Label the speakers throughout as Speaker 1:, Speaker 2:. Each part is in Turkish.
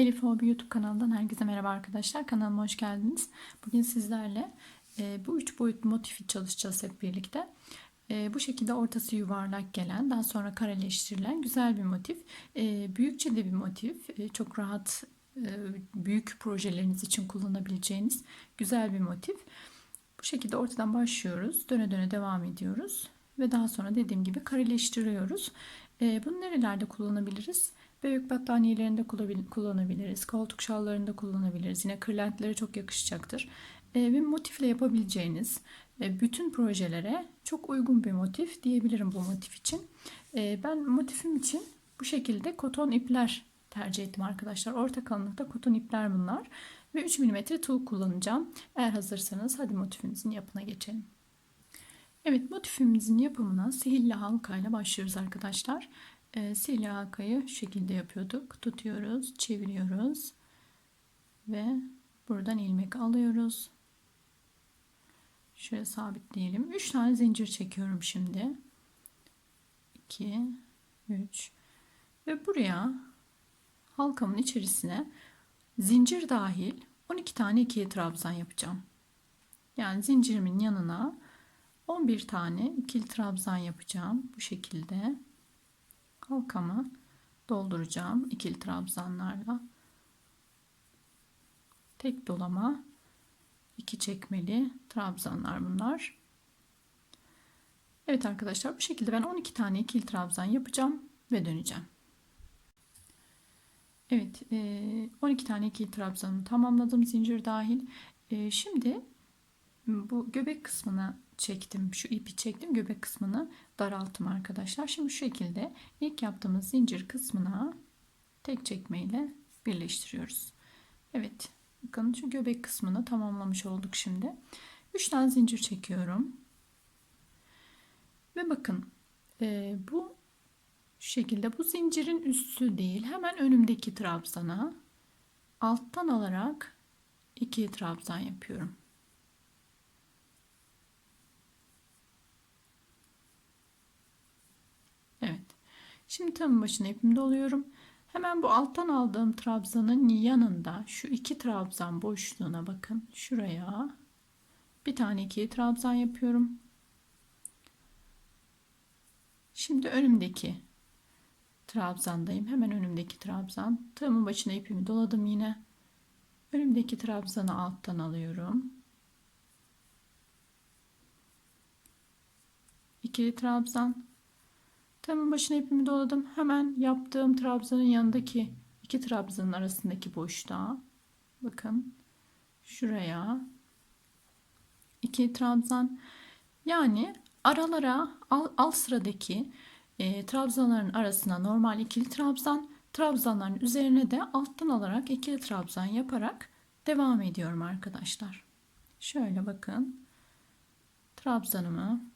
Speaker 1: Elif Hobi YouTube kanalından herkese merhaba arkadaşlar. Kanalıma hoş geldiniz. Bugün sizlerle e, bu üç boyutlu motifi çalışacağız hep birlikte. E, bu şekilde ortası yuvarlak gelen, daha sonra kareleştirilen güzel bir motif. E, büyükçe de bir motif. E, çok rahat e, büyük projeleriniz için kullanabileceğiniz güzel bir motif. Bu şekilde ortadan başlıyoruz. Döne döne devam ediyoruz. Ve daha sonra dediğim gibi kareleştiriyoruz. E, bunu nerelerde kullanabiliriz? Bebek battaniyelerinde kullanabiliriz. Koltuk şallarında kullanabiliriz. Yine kırlentlere çok yakışacaktır. E, ve motifle yapabileceğiniz e, bütün projelere çok uygun bir motif diyebilirim bu motif için. E, ben motifim için bu şekilde koton ipler tercih ettim arkadaşlar. Orta kalınlıkta koton ipler bunlar. Ve 3 mm tuğ kullanacağım. Eğer hazırsanız hadi motifinizin yapına geçelim. Evet motifimizin yapımına sihirli halkayla başlıyoruz arkadaşlar. E, sihirli halkayı şu şekilde yapıyorduk. Tutuyoruz, çeviriyoruz ve buradan ilmek alıyoruz. Şöyle sabitleyelim. 3 tane zincir çekiyorum şimdi. 2 3 ve buraya halkamın içerisine zincir dahil 12 tane ikili trabzan yapacağım. Yani zincirimin yanına 11 tane ikili trabzan yapacağım bu şekilde halkamı dolduracağım ikili trabzanlarla. Tek dolama iki çekmeli trabzanlar bunlar. Evet arkadaşlar bu şekilde ben 12 tane ikili trabzan yapacağım ve döneceğim. Evet 12 tane ikili trabzanımı tamamladım zincir dahil. Şimdi bu göbek kısmına çektim. Şu ipi çektim. Göbek kısmını daralttım arkadaşlar. Şimdi şu şekilde ilk yaptığımız zincir kısmına tek çekmeyle birleştiriyoruz. Evet. Bakın şu göbek kısmını tamamlamış olduk şimdi. 3 tane zincir çekiyorum. Ve bakın e, bu şu şekilde bu zincirin üstü değil hemen önümdeki trabzana alttan alarak iki trabzan yapıyorum. Şimdi tam başına ipimi doluyorum. Hemen bu alttan aldığım trabzanın yanında şu iki trabzan boşluğuna bakın. Şuraya bir tane iki trabzan yapıyorum. Şimdi önümdeki trabzandayım. Hemen önümdeki trabzan. Tığımın başına ipimi doladım yine. Önümdeki trabzanı alttan alıyorum. İkili trabzan Tığımın başına ipimi doladım. Hemen yaptığım trabzanın yanındaki iki trabzanın arasındaki boşluğa bakın şuraya iki trabzan yani aralara al, al sıradaki e, trabzanların arasına normal ikili trabzan trabzanların üzerine de alttan alarak ikili trabzan yaparak devam ediyorum arkadaşlar. Şöyle bakın trabzanımı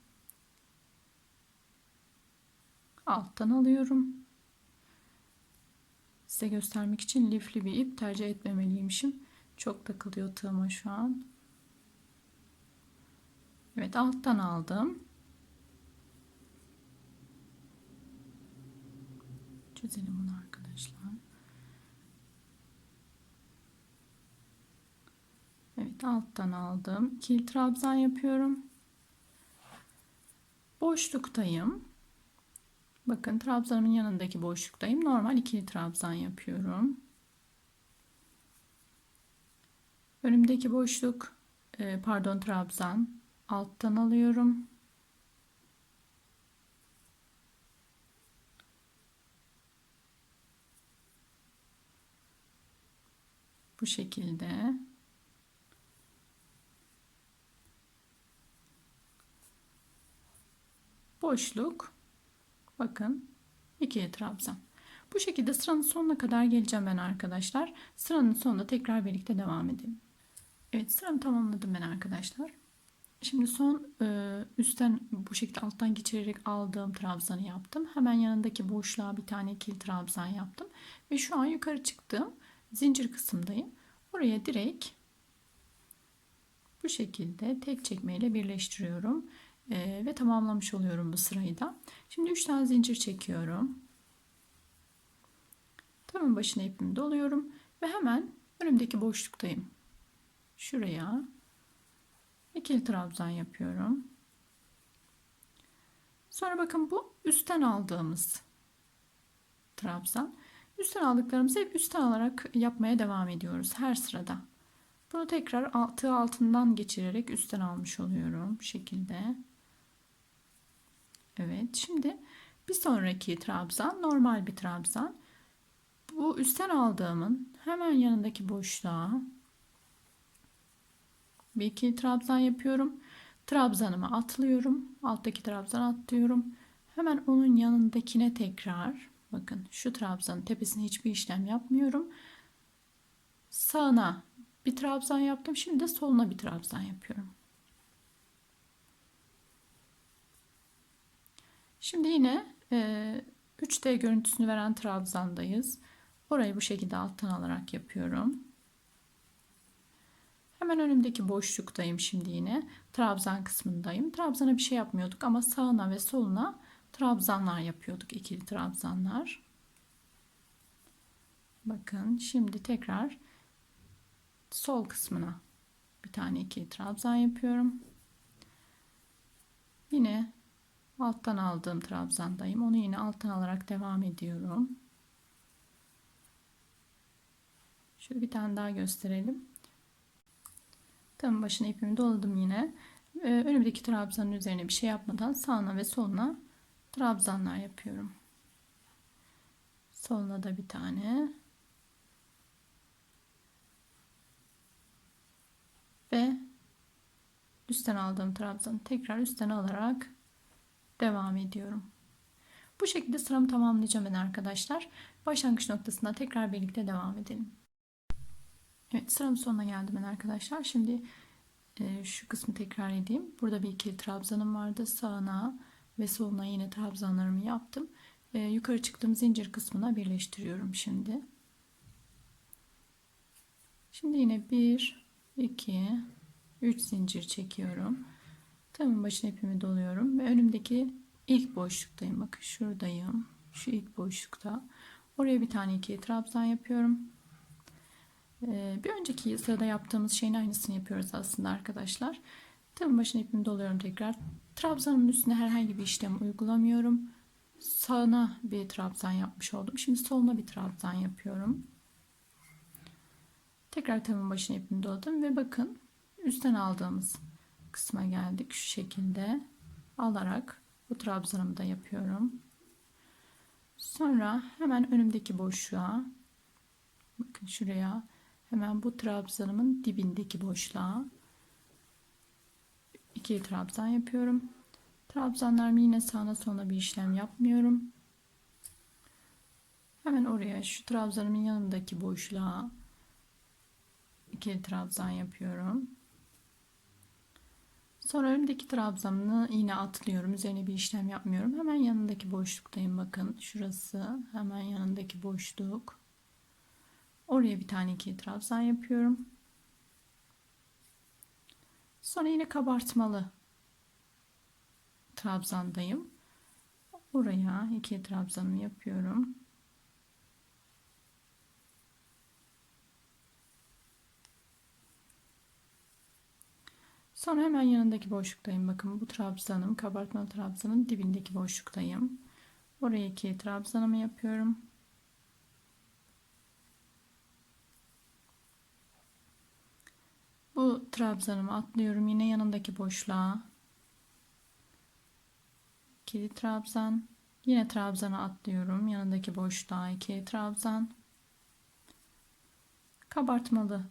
Speaker 1: alttan alıyorum. Size göstermek için lifli bir ip tercih etmemeliymişim. Çok takılıyor tığıma şu an. Evet alttan aldım. Çözelim bunu arkadaşlar. Evet alttan aldım. Kil trabzan yapıyorum. Boşluktayım. Bakın trabzanımın yanındaki boşluktayım. Normal ikili trabzan yapıyorum. Önümdeki boşluk e, pardon trabzan alttan alıyorum. Bu şekilde boşluk Bakın ikiye trabzan. Bu şekilde sıranın sonuna kadar geleceğim ben arkadaşlar. Sıranın sonunda tekrar birlikte devam edelim. Evet sıramı tamamladım ben arkadaşlar. Şimdi son e, üstten bu şekilde alttan geçirerek aldığım trabzanı yaptım. Hemen yanındaki boşluğa bir tane ikili trabzan yaptım. Ve şu an yukarı çıktığım zincir kısımdayım. Oraya direkt bu şekilde tek çekmeyle birleştiriyorum. Ee, ve tamamlamış oluyorum bu sırayı da. Şimdi 3 tane zincir çekiyorum. Tamın başına ipimi doluyorum Ve hemen önümdeki boşluktayım. Şuraya ikili trabzan yapıyorum. Sonra bakın bu üstten aldığımız trabzan. Üstten aldıklarımızı hep üstten alarak yapmaya devam ediyoruz her sırada. Bunu tekrar tığ altından geçirerek üstten almış oluyorum. Şekilde. Evet. Şimdi bir sonraki trabzan normal bir trabzan. Bu üstten aldığımın hemen yanındaki boşluğa bir iki trabzan yapıyorum. Trabzanımı atlıyorum. Alttaki trabzan atlıyorum. Hemen onun yanındakine tekrar bakın şu trabzanın tepesine hiçbir işlem yapmıyorum. Sağına bir trabzan yaptım. Şimdi de soluna bir trabzan yapıyorum. Şimdi yine e, 3D görüntüsünü veren trabzandayız. Orayı bu şekilde alttan alarak yapıyorum. Hemen önümdeki boşluktayım şimdi yine. Trabzan kısmındayım. Trabzana bir şey yapmıyorduk ama sağına ve soluna trabzanlar yapıyorduk. ikili trabzanlar. Bakın şimdi tekrar sol kısmına bir tane ikili trabzan yapıyorum. Yine alttan aldığım trabzandayım. Onu yine alttan alarak devam ediyorum. Şöyle bir tane daha gösterelim. Tam başına ipimi doladım yine. Ee, önümdeki trabzanın üzerine bir şey yapmadan sağına ve soluna trabzanlar yapıyorum. Soluna da bir tane. Ve üstten aldığım trabzanı tekrar üstten alarak devam ediyorum. Bu şekilde sıramı tamamlayacağım ben arkadaşlar. Başlangıç noktasında tekrar birlikte devam edelim. Evet sıramın sonuna geldim ben arkadaşlar. Şimdi e, şu kısmı tekrar edeyim. Burada bir ikili trabzanım vardı. Sağına ve soluna yine trabzanlarımı yaptım. E, yukarı çıktığım zincir kısmına birleştiriyorum şimdi. Şimdi yine 1, 2, 3 zincir çekiyorum. Tamam başına ipimi doluyorum ve önümdeki ilk boşluktayım. Bakın şuradayım. Şu ilk boşlukta. Oraya bir tane ikili trabzan yapıyorum. Ee, bir önceki sırada yaptığımız şeyin aynısını yapıyoruz aslında arkadaşlar. Tığın başına ipimi doluyorum tekrar. Trabzanın üstüne herhangi bir işlem uygulamıyorum. Sağına bir trabzan yapmış oldum. Şimdi soluna bir trabzan yapıyorum. Tekrar tığımın başına ipimi doladım ve bakın üstten aldığımız kısma geldik. Şu şekilde alarak bu trabzanımı da yapıyorum. Sonra hemen önümdeki boşluğa bakın şuraya Hemen bu trabzanımın dibindeki boşluğa iki trabzan yapıyorum. Trabzanlarımı yine sağına soluna bir işlem yapmıyorum. Hemen oraya şu trabzanımın yanındaki boşluğa iki trabzan yapıyorum. Sonra önümdeki trabzanını yine atlıyorum. Üzerine bir işlem yapmıyorum. Hemen yanındaki boşluktayım. Bakın şurası hemen yanındaki boşluk. Oraya bir tane iki trabzan yapıyorum. Sonra yine kabartmalı trabzandayım. Oraya iki trabzanımı yapıyorum. Sonra hemen yanındaki boşluktayım. Bakın bu trabzanım, kabartmalı trabzanın dibindeki boşluktayım. Oraya iki trabzanımı yapıyorum. Bu trabzanımı atlıyorum yine yanındaki boşluğa. İkili trabzan. Yine trabzanı atlıyorum. Yanındaki boşluğa iki trabzan. Kabartmalı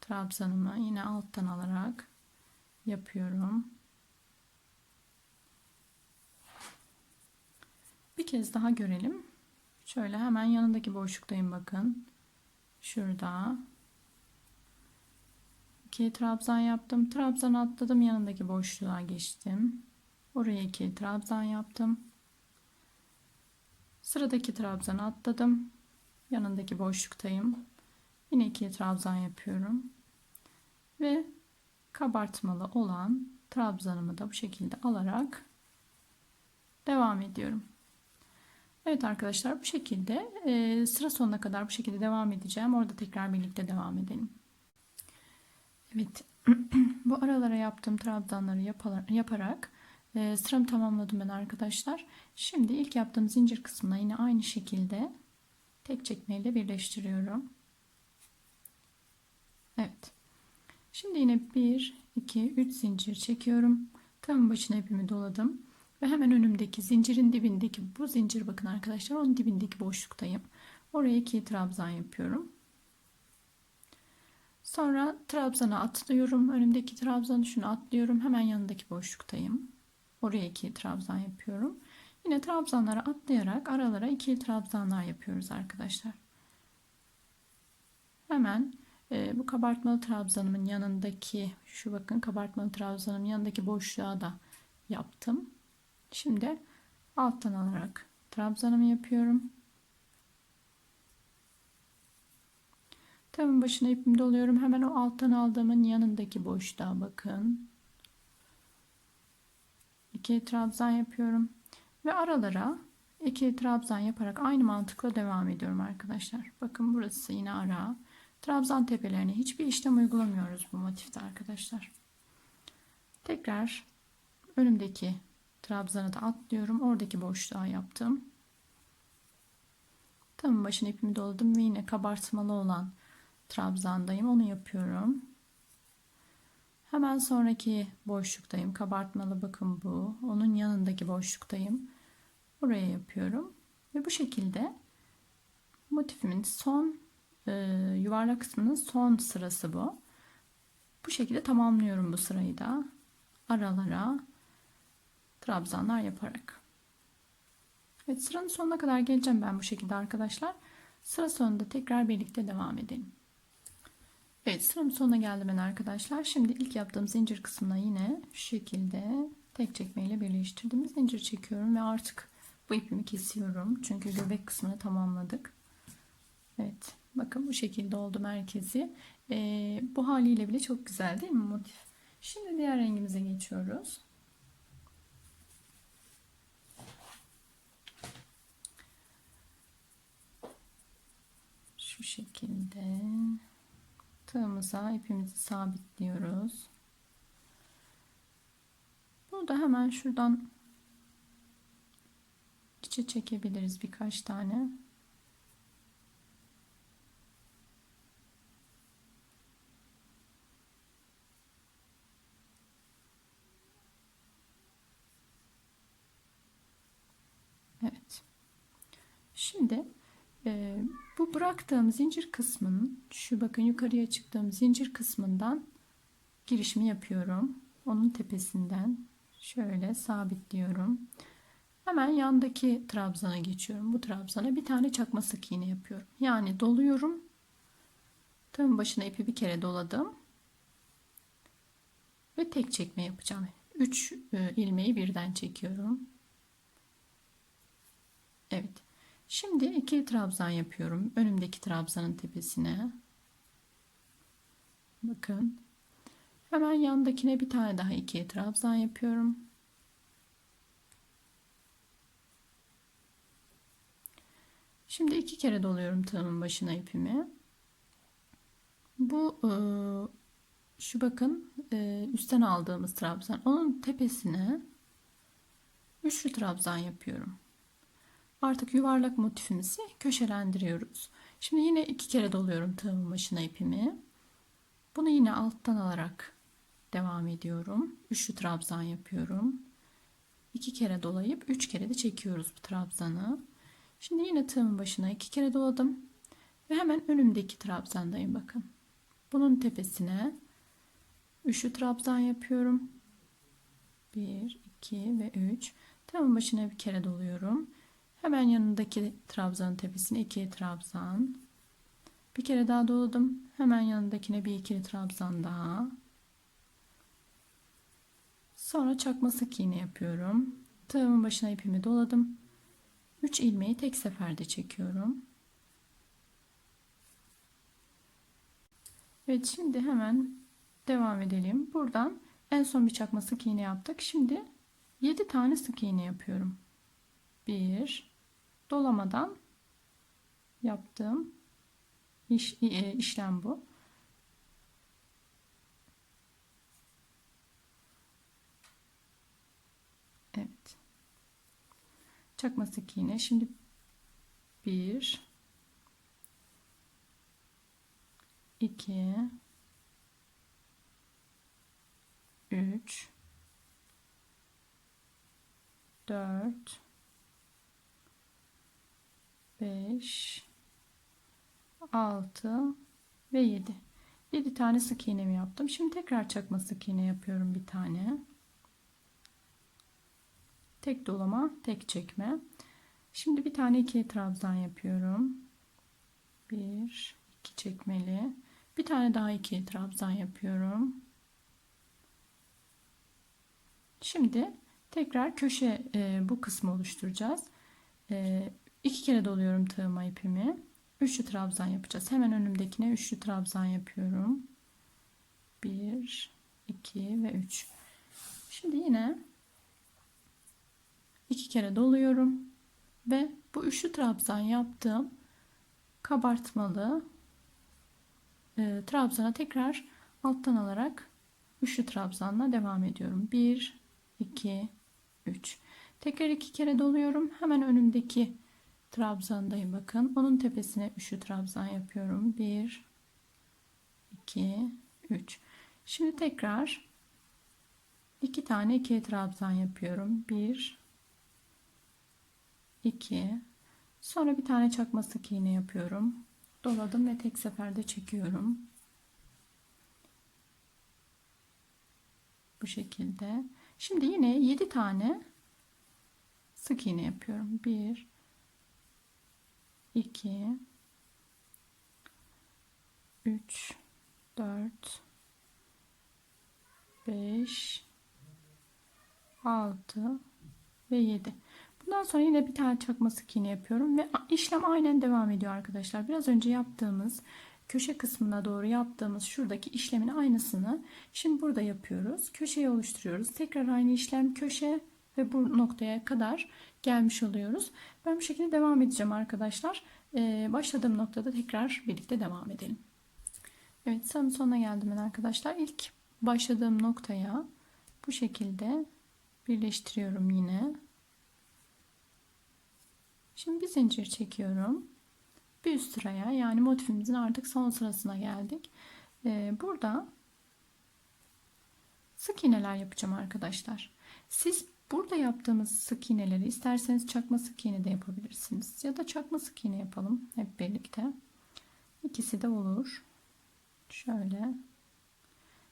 Speaker 1: trabzanımı yine alttan alarak yapıyorum. Bir kez daha görelim. Şöyle hemen yanındaki boşluktayım bakın. Şurada 2 trabzan yaptım. Trabzan atladım. Yanındaki boşluğa geçtim. Oraya 2 trabzan yaptım. Sıradaki trabzan atladım. Yanındaki boşluktayım. Yine 2 trabzan yapıyorum. Ve kabartmalı olan trabzanımı da bu şekilde alarak devam ediyorum. Evet arkadaşlar bu şekilde e, sıra sonuna kadar bu şekilde devam edeceğim. Orada tekrar birlikte devam edelim. Evet bu aralara yaptığım trabzanları yaparak e, sıramı tamamladım ben arkadaşlar. Şimdi ilk yaptığım zincir kısmına yine aynı şekilde tek çekmeyle birleştiriyorum. Evet. Şimdi yine 1, 2, 3 zincir çekiyorum. Tam başına ipimi doladım. Ve hemen önümdeki zincirin dibindeki bu zincir bakın arkadaşlar onun dibindeki boşluktayım. Oraya iki trabzan yapıyorum. Sonra trabzana atlıyorum. Önümdeki trabzanı şunu atlıyorum. Hemen yanındaki boşluktayım. Oraya iki trabzan yapıyorum. Yine trabzanlara atlayarak aralara ikili trabzanlar yapıyoruz arkadaşlar. Hemen e, bu kabartmalı trabzanımın yanındaki şu bakın kabartmalı trabzanımın yanındaki boşluğa da yaptım. Şimdi alttan alarak trabzanımı yapıyorum. Tığımın başına ipimi doluyorum. Hemen o alttan aldığımın yanındaki boşluğa bakın. İki trabzan yapıyorum. Ve aralara iki trabzan yaparak aynı mantıkla devam ediyorum arkadaşlar. Bakın burası yine ara. Trabzan tepelerine hiçbir işlem uygulamıyoruz bu motifte arkadaşlar. Tekrar önümdeki trabzanı da atlıyorum. Oradaki boşluğa yaptım. Tam başına ipimi doladım ve yine kabartmalı olan trabzandayım. Onu yapıyorum. Hemen sonraki boşluktayım. Kabartmalı bakın bu. Onun yanındaki boşluktayım. Buraya yapıyorum. Ve bu şekilde motifimin son yuvarlak kısmının son sırası bu. Bu şekilde tamamlıyorum bu sırayı da. Aralara trabzanlar yaparak. Evet sıranın sonuna kadar geleceğim ben bu şekilde arkadaşlar. Sıra sonunda tekrar birlikte devam edelim. Evet sıramın sonuna geldim ben arkadaşlar. Şimdi ilk yaptığım zincir kısmına yine şu şekilde tek çekmeyle birleştirdim. Zincir çekiyorum ve artık bu ipimi kesiyorum. Çünkü göbek kısmını tamamladık. Evet bakın bu şekilde oldu merkezi. Ee, bu haliyle bile çok güzel değil mi motif? Şimdi diğer rengimize geçiyoruz. Şu şekilde tığımıza ipimizi sabitliyoruz. Burada hemen şuradan içe çekebiliriz birkaç tane. Evet. Şimdi e, bu bıraktığım zincir kısmının şu bakın yukarıya çıktığım zincir kısmından girişimi yapıyorum. Onun tepesinden şöyle sabitliyorum. Hemen yandaki trabzana geçiyorum. Bu trabzana bir tane çakma sık iğne yapıyorum. Yani doluyorum. Tığın başına ipi bir kere doladım. Ve tek çekme yapacağım. 3 e, ilmeği birden çekiyorum. Evet. Şimdi iki trabzan yapıyorum. Önümdeki trabzanın tepesine. Bakın. Hemen yandakine bir tane daha iki trabzan yapıyorum. Şimdi iki kere doluyorum tığımın başına ipimi. Bu e, şu bakın e, üstten aldığımız trabzan. Onun tepesine üçlü trabzan yapıyorum. Artık yuvarlak motifimizi köşelendiriyoruz. Şimdi yine iki kere doluyorum tığımın başına ipimi. Bunu yine alttan alarak devam ediyorum. Üçlü trabzan yapıyorum. İki kere dolayıp üç kere de çekiyoruz bu trabzanı. Şimdi yine tığımın başına iki kere doladım. Ve hemen önümdeki trabzandayım bakın. Bunun tepesine üçlü trabzan yapıyorum. 1, 2 ve 3. Tığımın başına bir kere doluyorum. Hemen yanındaki trabzanın tepesine iki trabzan. Bir kere daha doladım. Hemen yanındakine bir ikili trabzan daha. Sonra çakma sık iğne yapıyorum. Tığımın başına ipimi doladım. 3 ilmeği tek seferde çekiyorum. Evet şimdi hemen devam edelim. Buradan en son bir çakma sık iğne yaptık. Şimdi 7 tane sık iğne yapıyorum. 1 dolamadan yaptığım iş, e, işlem bu. Evet. Çakma sık iğne. Şimdi bir, iki, üç, dört, beş, altı ve yedi. Yedi tane sık iğnemi yaptım. Şimdi tekrar çakma sık iğne yapıyorum bir tane. Tek dolama, tek çekme. Şimdi bir tane ikili trabzan yapıyorum. Bir, iki çekmeli. Bir tane daha ikili trabzan yapıyorum. Şimdi tekrar köşe e, bu kısmı oluşturacağız. E, iki kere doluyorum tığıma ipimi. Üçlü trabzan yapacağız. Hemen önümdekine üçlü trabzan yapıyorum. Bir, iki ve üç. Şimdi yine iki kere doluyorum ve bu üçlü trabzan yaptığım kabartmalı e, trabzana tekrar alttan alarak üçlü trabzanla devam ediyorum. 1 2 3 tekrar iki kere doluyorum. Hemen önümdeki trabzandayım bakın. Onun tepesine üçlü trabzan yapıyorum. 1 2 3 Şimdi tekrar iki tane iki trabzan yapıyorum. 1 2 sonra bir tane çakma sık iğne yapıyorum doladım ve tek seferde çekiyorum bu şekilde şimdi yine 7 tane sık iğne yapıyorum 1 2 3 4 5 6 ve 7 Bundan sonra yine bir tane çakma sık iğne yapıyorum ve işlem aynen devam ediyor arkadaşlar. Biraz önce yaptığımız köşe kısmına doğru yaptığımız şuradaki işlemin aynısını şimdi burada yapıyoruz. Köşeyi oluşturuyoruz. Tekrar aynı işlem köşe ve bu noktaya kadar gelmiş oluyoruz. Ben bu şekilde devam edeceğim arkadaşlar. Ee, başladığım noktada tekrar birlikte devam edelim. Evet sıramın sonuna geldim ben arkadaşlar. İlk başladığım noktaya bu şekilde birleştiriyorum yine. Şimdi bir zincir çekiyorum. Bir üst sıraya yani motifimizin artık son sırasına geldik. Ee, burada sık iğneler yapacağım arkadaşlar. Siz burada yaptığımız sık iğneleri isterseniz çakma sık iğne de yapabilirsiniz. Ya da çakma sık iğne yapalım hep birlikte. İkisi de olur. Şöyle.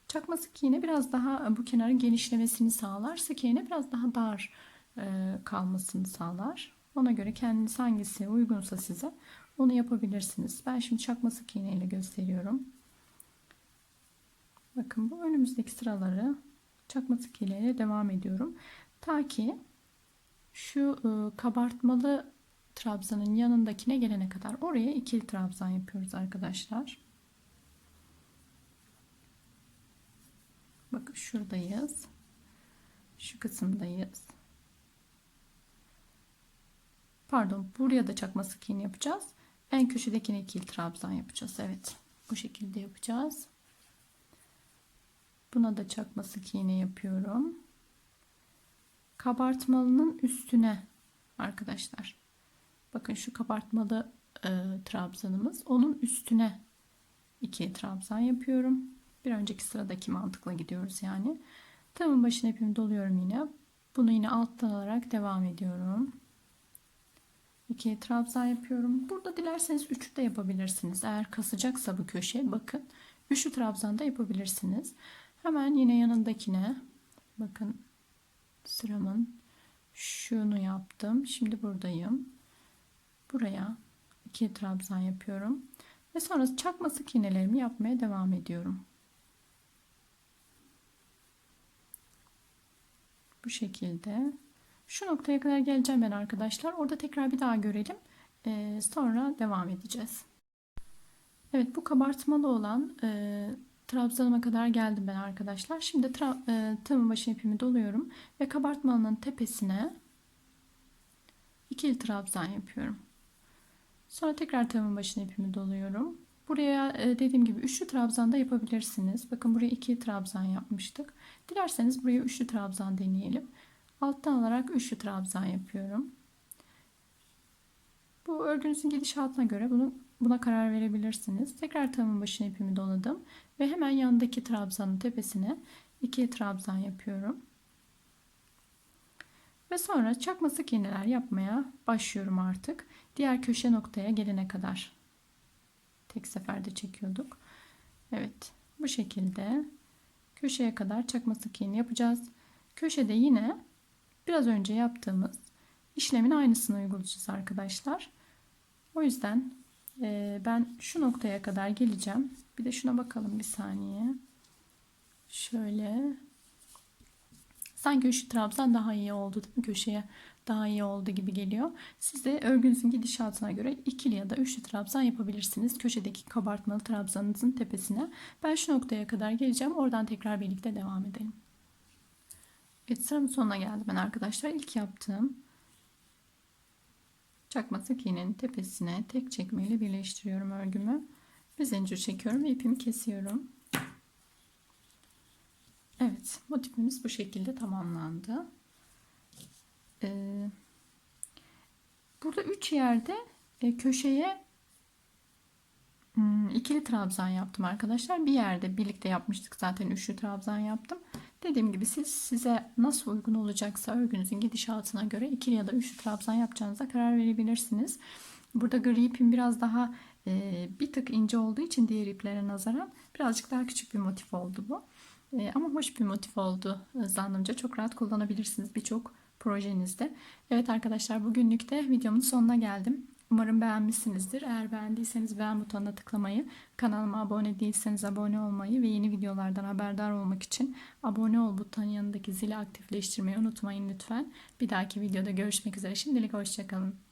Speaker 1: Çakma sık iğne biraz daha bu kenarın genişlemesini sağlar. Sık iğne biraz daha dar e, kalmasını sağlar. Ona göre kendiniz hangisi uygunsa size onu yapabilirsiniz. Ben şimdi çakma sık iğne ile gösteriyorum. Bakın bu önümüzdeki sıraları çakma sık iğne ile devam ediyorum. Ta ki şu e, kabartmalı trabzanın yanındakine gelene kadar oraya ikili trabzan yapıyoruz arkadaşlar. Bakın şuradayız. Şu kısımdayız. Pardon buraya da çakma sık iğne yapacağız. En köşedekine ikili trabzan yapacağız. Evet bu şekilde yapacağız. Buna da çakma sık iğne yapıyorum. Kabartmalının üstüne arkadaşlar. Bakın şu kabartmalı e, trabzanımız. Onun üstüne iki trabzan yapıyorum. Bir önceki sıradaki mantıkla gidiyoruz yani. Tığımın başına ipimi doluyorum yine. Bunu yine alttan alarak devam ediyorum. 2 trabzan yapıyorum. Burada dilerseniz 3 de yapabilirsiniz. Eğer kasacaksa bu köşe bakın 3'lü trabzan da yapabilirsiniz. Hemen yine yanındakine bakın sıramın şunu yaptım. Şimdi buradayım. Buraya 2 trabzan yapıyorum. Ve sonra çakma sık iğnelerimi yapmaya devam ediyorum. Bu şekilde şu noktaya kadar geleceğim ben arkadaşlar. Orada tekrar bir daha görelim. Ee, sonra devam edeceğiz. Evet bu kabartmalı olan e, trabzanıma kadar geldim ben arkadaşlar. Şimdi e, tığımın başına ipimi doluyorum. Ve kabartmalının tepesine ikili trabzan yapıyorum. Sonra tekrar tığımın başına ipimi doluyorum. Buraya e, dediğim gibi üçlü trabzan da yapabilirsiniz. Bakın buraya iki trabzan yapmıştık. Dilerseniz buraya üçlü trabzan deneyelim. Alttan alarak üçlü trabzan yapıyorum. Bu örgünüzün gidişatına göre bunu buna karar verebilirsiniz. Tekrar tığımın başına ipimi doladım ve hemen yanındaki trabzanın tepesine iki trabzan yapıyorum. Ve sonra çakma sık iğneler yapmaya başlıyorum artık. Diğer köşe noktaya gelene kadar. Tek seferde çekiyorduk. Evet bu şekilde köşeye kadar çakma sık iğne yapacağız. Köşede yine biraz önce yaptığımız işlemin aynısını uygulayacağız arkadaşlar. O yüzden e, ben şu noktaya kadar geleceğim. Bir de şuna bakalım bir saniye. Şöyle. Sanki üçlü trabzan daha iyi oldu değil mi? Köşeye daha iyi oldu gibi geliyor. Siz de örgünüzün gidişatına göre ikili ya da üçlü trabzan yapabilirsiniz. Köşedeki kabartmalı trabzanınızın tepesine. Ben şu noktaya kadar geleceğim. Oradan tekrar birlikte devam edelim. Evet sıramın sonuna geldim ben arkadaşlar. İlk yaptığım çakma sık iğnenin tepesine tek çekmeyle birleştiriyorum örgümü. Bir zincir çekiyorum ve ipimi kesiyorum. Evet motifimiz bu şekilde tamamlandı. Ee, burada üç yerde e, köşeye hmm, ikili trabzan yaptım arkadaşlar. Bir yerde birlikte yapmıştık zaten üçlü trabzan yaptım. Dediğim gibi siz size nasıl uygun olacaksa örgünüzün gidişatına göre ikili ya da üçlü trabzan yapacağınıza karar verebilirsiniz. Burada gri ipim biraz daha e, bir tık ince olduğu için diğer iplere nazaran birazcık daha küçük bir motif oldu bu. E, ama hoş bir motif oldu e, zannımca. Çok rahat kullanabilirsiniz birçok projenizde. Evet arkadaşlar bugünlük de videomun sonuna geldim. Umarım beğenmişsinizdir. Eğer beğendiyseniz beğen butonuna tıklamayı, kanalıma abone değilseniz abone olmayı ve yeni videolardan haberdar olmak için abone ol butonun yanındaki zili aktifleştirmeyi unutmayın lütfen. Bir dahaki videoda görüşmek üzere. Şimdilik hoşçakalın.